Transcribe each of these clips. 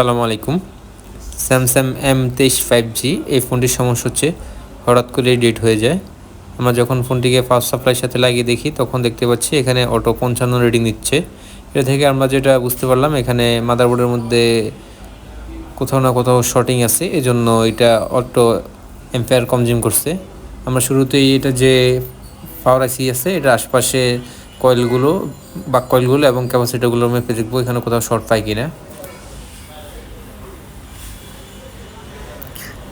সালামু আলাইকুম। Samsung M তেইশ ফাইভ জি এই ফোনটির সমস্যা হচ্ছে হঠাৎ করে ডেট হয়ে যায়। আমরা যখন ফোনটিকে ফাস্ট সাপ্লাইয়ের সাথে লাগিয়ে দেখি, তখন দেখতে পাচ্ছি এখানে অটো পঞ্চান্ন রিডিং নিচ্ছে এটা থেকে আমরা যেটা বুঝতে পারলাম, এখানে মাদারবোর্ডের মধ্যে কোথাও না কোথাও শর্টিং আছে। এজন্য এটা অটো এম্পায়ার কনজিউম করছে। আমরা শুরুতেই এটা যে পাওয়ার আইসি আছে, এটা আশপাশে কয়েলগুলো বা কয়েলগুলো এবং ক্যাপাসিটারগুলো মেপে দেখব, এখানে কোথাও শর্ট পাই কিনা।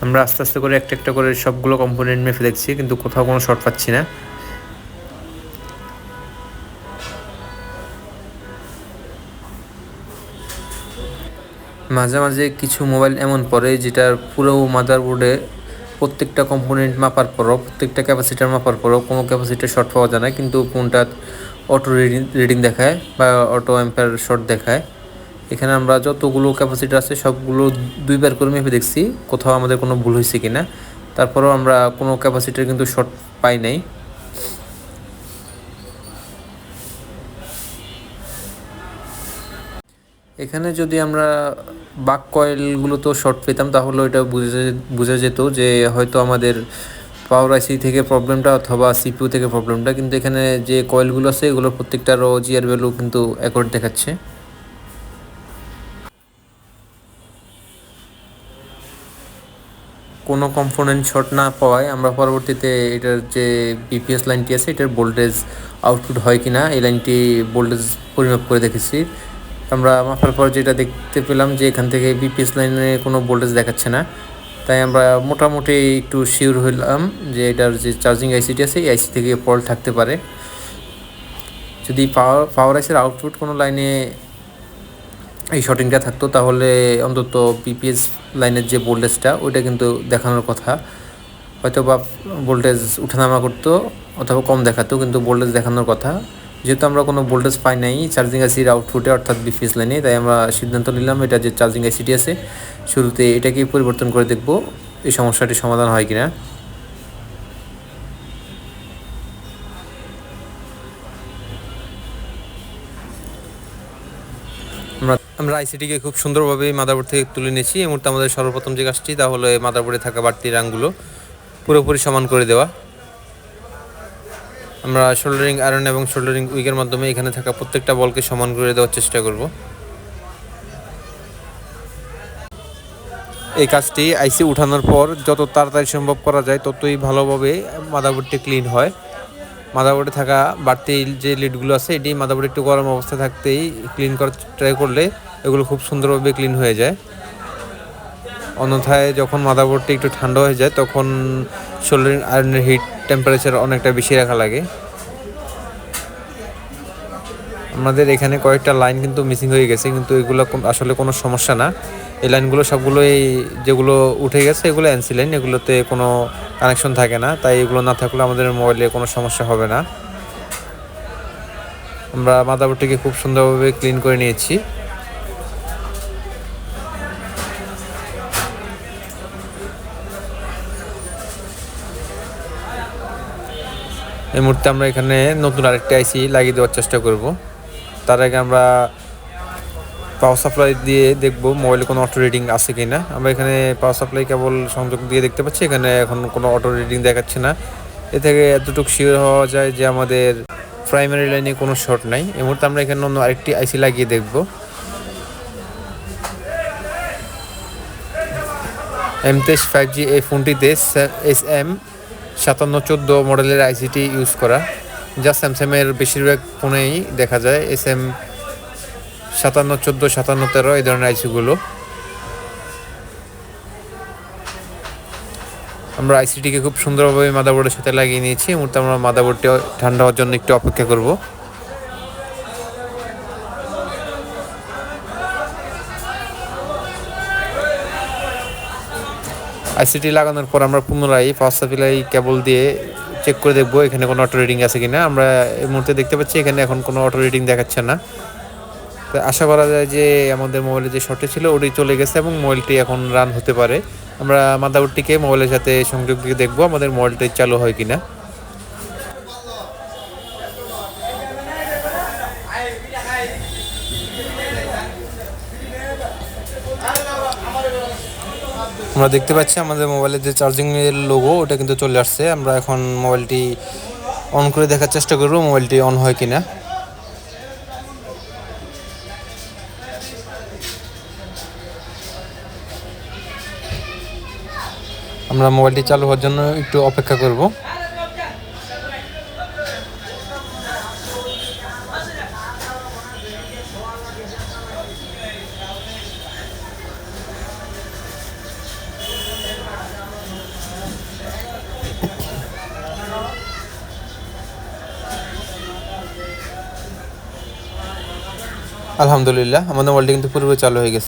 আমরা আস্তে আস্তে করে একটা একটা করে সবগুলো কম্পোনেন্ট মেপে দেখছি, কিন্তু কোথাও কোনো শর্ট পাচ্ছি না। মাঝে মাঝে কিছু মোবাইল এমন পড়ে যেটার পুরো মাদারবোর্ডে প্রত্যেকটা কম্পোনেন্ট মাপার পরও, প্রত্যেকটা ক্যাপাসিটার মাপার পরও কোনো ক্যাপাসিটার শর্ট পাওয়া যায় না, কিন্তু ফোনটা অটো রিডিং রিডিং দেখায় বা অটো অ্যাম্পার শর্ট দেখায়। এখানে আমরা যতগুলো ক্যাপাসিটার আছে, সবগুলো দুইবার করে মেপে দেখছি, কোথাও আমাদের কোনো ভুল হয়েছে কিনা। তারপরেও আমরা কোনো ক্যাপাসিটার কিন্তু শর্ট পাই নাই। এখানে যদি আমরা বাক কয়েলগুলো তো শর্ট পেতাম, তাহলে ওইটা বুঝে বোঝা যেত যে হয়তো আমাদের পাওয়ার আইসি থেকে প্রবলেমটা অথবা সিপিউ থেকে প্রবলেমটা কিন্তু এখানে যে কয়েলগুলো আছে, এগুলোর প্রত্যেকটারও জিআর ভ্যালু কিন্তু অ্যাকর্ড দেখাচ্ছে। কোনো কম্পোনেন্ট শর্ট না পাওয়ায় আমরা পরবর্তীতে এটার যে বিপিএস লাইনটি আছে, এটার ভোল্টেজ আউটপুট হয় কি না এই লাইনটি ভোল্টেজ পরিমাপ করে দেখেছি। আমরা মাপার পর যেটা দেখতে পেলাম যে এখান থেকে বিপিএস লাইনে কোনো ভোল্টেজ দেখাচ্ছে না। তাই আমরা মোটামুটি একটু শিওর হইলাম যে এটার যে চার্জিং আইসিটি আছে, এই আইসি থেকে ফল্ট থাকতে পারে। যদি পাওয়ার পাওয়ার আইসির আউটপুট কোনো লাইনে এই শর্টিংটা থাকতো, তাহলে অন্তত বিপিএস লাইনের যে ভোল্টেজটা ওইটা কিন্তু দেখানোর কথা। হয়তো বা ভোল্টেজ উঠানামা করতো অথবা কম দেখাতো, কিন্তু ভোল্টেজ দেখানোর কথা। যেহেতু আমরা কোনো ভোল্টেজ পাই নাই চার্জিং আইসির আউটপুটে অর্থাৎ বিপিএস লাইনে তাই আমরা সিদ্ধান্ত নিলাম এটা যে চার্জিং আইসিটি আছে। শুরুতে এটাকে পরিবর্তন করে দেখব, এই সমস্যাটি সমাধান হয় কিনা। আমরা আইসিটিকে খুব সুন্দরভাবে মাদারবোর্ড থেকে তুলে নিয়েছি। এই মুহূর্তে আমাদের সর্বপ্রথম যে কাজটি, তা হলো মাদারবোর্ডে থাকা বাড়তি রাংগুলো পুরোপুরি সমান করে দেওয়া। আমরা শোল্ডারিং আয়রন এবং শোল্ডারিং উইকের মাধ্যমে এখানে থাকা প্রত্যেকটা বলকে সমান করে দেওয়ার চেষ্টা করব। এই কাজটি আইসি উঠানোর পর যত তাড়াতাড়ি সম্ভব করা যায়, ততই ভালোভাবে মাদারবোর্ডটি ক্লিন হয়। মাদারবোর্ডে থাকা বাড়তি যে লিডগুলো আছে, এটি মাদারবোর্ড একটু গরম অবস্থা থাকতেই ক্লিন করার ট্রাই করলে এগুলো খুব সুন্দরভাবে ক্লিন হয়ে যায়। অন্যথায় যখন মাদারবোর্ডটি একটু ঠান্ডা হয়ে যায়, তখন শোল্ডারিং আয়রনের হিট টেম্পারেচার অনেকটা বেশি রাখা লাগে। আমাদের এখানে কয়েকটা লাইন কিন্তু মিসিং হয়ে গেছে, কিন্তু এগুলো আসলে কোনো সমস্যা না। এই লাইনগুলো সবগুলোই যেগুলো উঠে গেছে, এগুলো এনসি লাইন এগুলোতে কোনো কানেকশন থাকে না। তাই এগুলো না থাকলে আমাদের মোবাইলে কোনো সমস্যা হবে না। আমরা মাদারবোর্ডটিকে খুব সুন্দরভাবে ক্লিন করে নিয়েছি। এই মুহূর্তে আমরা এখানে নতুন আরেকটি আইসি লাগিয়ে দেওয়ার চেষ্টা করব। তার আগে আমরা পাওয়ার সাপ্লাই দিয়ে দেখব মোবাইলে কোনো অটো রিডিং আছে কি না আমরা এখানে পাওয়ার সাপ্লাই কেবল সংযোগ দিয়ে দেখতে পাচ্ছি, এখানে এখন কোনো অটো রিডিং দেখাচ্ছে না। এ থেকে এতটুকু শিওর হওয়া যায় যে আমাদের প্রাইমারি লাইনে কোনো শর্ট নাই। এই মুহূর্তে আমরা এখানে অন্য আরেকটি আইসি লাগিয়ে দেখব। এম তেইশ ফাইভ জি এই ফোনটিতে এস এম সাতান্ন চোদ্দ মডেলের আইসিটি ইউজ করা। যা স্যামসাংয়ের বেশিরভাগ ফোনেই দেখা যায়। এস এম সাতান্ন চোদ্দ, সাতান্ন তেরো এই ধরনের আইসিগুলো আমরা আইসিটিকে খুব সুন্দরভাবে মাদাবোর্ডের সাথে লাগিয়ে নিয়েছি। মুহূর্তে আমরা মাদাবোর্ডটি ঠান্ডা হওয়ার জন্য একটু অপেক্ষা করব। আইসিটি লাগানোর পর আমরা পুনরায় পাঁচটা সাপ্লাই কেবল দিয়ে চেক করে দেখব এখানে কোনো অটো রিডিং আছে কিনা। আমরা এই মুহূর্তে দেখতে পাচ্ছি এখানে এখন কোনো অটো রিডিং দেখাচ্ছে না। তো আশা করা যায় যে আমাদের মোবাইলে যে শর্টে ছিল ওটি চলে গেছে এবং মোবাইলটি এখন রান হতে পারে। আমরা মাদাবোর্ডটিকে মোবাইলের সাথে সংযোগ দিয়ে দেখব আমাদের মোবাইলটি চালু হয় কিনা। আমরা দেখতে পাচ্ছি আমাদের মোবাইলের যে চার্জিংয়ের লোগো ওটা কিন্তু চলে আসছে। আমরা এখন মোবাইলটি অন করে দেখার চেষ্টা করব, মোবাইলটি অন হয় কিনা। আমরা মোবাইলটি চালু হওয়ার জন্য একটু অপেক্ষা করব। আলহামদুলিল্লাহ আমাদের মোবাইলটি কিন্তু পুরোপুরি চালু হয়ে গেছে।